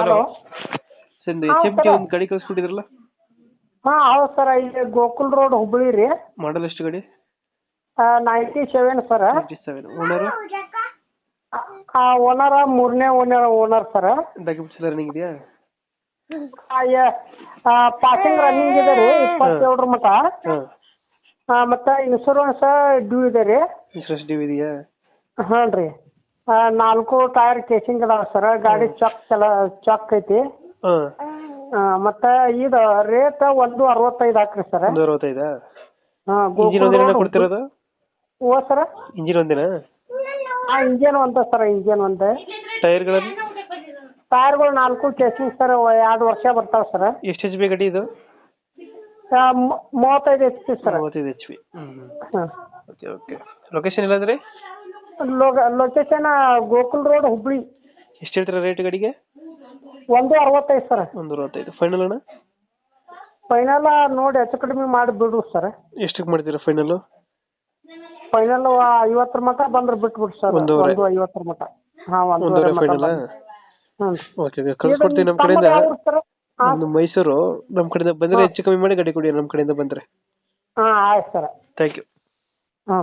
Hello? Sir ಹಾ, H F sir. ಒಂದು ಗಾಡಿ ಕಳಿಸ್ಬಿಟ್ಟಿದ್ರಲ್ಲ ಹಾಂ ಹೌದು ಸರ್. ಇಲ್ಲಿ ಗೋಕುಲ್ ರೋಡ್ ಹುಬ್ಬಳ್ಳಿ ರೀ. ಮಾಡಲ್ ಎಷ್ಟು ಗಾಡಿ? Ninety seven sir. Seven owner owner ಮೂರನೇ ಓನರ್ ಓನರ್ ಸರ್. ಡಾಕ್ಯುಮೆಂಟ್ಸ್ ಎಲ್ಲ ರನ್ನಿಂಗ್ ಇದೆಯಾ? ಪಾಸಿಂಗ್ ರನ್ನಿಂಗ್ ಇದೆ ರೀ ಇಪ್ಪತ್ತೇಳರ ಮಟ ಮತ್ತೆ ಇನ್ಶೂರೆನ್ಸ್ ಡ್ಯೂ ಇದೆ ರೀ. ಇನ್ಸೂರೆನ್ಸ್ ಡ್ಯೂ ಇದೆಯಾ? ಹಾಂ ರೀ ನಾಲ್ಕು ಟೈರ್ ಕೇಸಿಂಗ್ ಅದಾವ ಸರ್. ಗಾಡಿ ಚಕ್ ಚಲ ಚಕ್ ಐತಿ. ಹಾಂ. ಮತ್ತೆ ಇದು ರೇಟ್ ಒಂದು ಅರವತ್ತೈದು ಹಾಕ್ರಿ ಸರ್. ಒಂದು ಅರವತ್ತೈದಾ? ಹಾಂ ಇಂಜಿನ್ ಒಂದಿನ ಕೊಡ್ತಿರೋದು? ಓ ಸರ್. ಇಂಜಿನ್ ಒಂದೇನಾ? ಹಾಂ ಇಂಜಿನ್ ಒಂದ ಸರ್ ಇಂಜಿನ್ ಒಂದು. ಟೈರ್ಗಳನ್ನು ಟೈರ್ಗಳು ನಾಲ್ಕು ಕೇಸಿಂಗ್ ಸರ್ ಎರಡು ವರ್ಷ ಬರ್ತಾವ ಸರ್. ಎಷ್ಟು ಎಚ್ ಬಿ ಗಾಡಿ ಇದು? ಮೂವತ್ತೈದು ಎಚ್ ಪಿ ಸರ್. ಮೂವತ್ತೈದು ಎಚ್ ಬಿ ಹ್ಞೂ ಹಾಂ. ಓಕೆ ಓಕೆ ಲೊಕೇಶನ್ ಇಲ್ಲಾಂದ್ರೆ ಲೊಕೇಶನ್ ಗೋಕುಲ್ ರೋಡ್ ಹುಬ್ಳಿ. ಎಷ್ಟು ಹೇಳ್ತೀರಾ ರೇಟ್ ಗಡಿಗೆ? ಒಂದು ಅರವತ್ತೈದು ಸರ್. ಒಂದು ಅರವತ್ತೈದು. ಫೈನಲ್ ಅಣ್ಣ? ಫೈನಲ್ ನೋಡಿ ಹೆಚ್ಚು ಕಡಿಮೆ ಮಾಡಿ ಬಿಡು ಸರ್. ಎಷ್ಟಕ್ಕೆ ಮಾಡ್ತೀರಾ ಫೈನಲ್ ಫೈನಲ್ ಐವತ್ತರ ಮಟ್ಟ ಬಂದ್ರೆ ಬಿಟ್ಬಿಡು ಸರ್. ಒಂದೂವರೆ. ಒಂದು ಐವತ್ತರ ಮಟ್ಟ. ಹಾಂ ಒಂದೂವರೆ ಒಂದೂವರೆ ಮಟ ಫೈನಲ್ ಹ್ಞೂ ಓಕೆ ಓಕೆ ನಮ್ಮ ಕಡೆಯಿಂದ. ಸರ್? ಹಾಂ? ಒಂದು ಮೈಸೂರು ನಮ್ಮ ಕಡೆಯಿಂದ ಬಂದ್ರೆ ಹೆಚ್ಚು ಕಮ್ಮಿ ಮಾಡಿ ಗಾಡಿ ಕೊಡಿ ನಮ್ಮ ಕಡೆಯಿಂದ ಬಂದ್ರೆ. ಹಾ ಆಯ್ತು ಸರ್. ಥ್ಯಾಂಕ್ ಯು ಹ್ಞೂ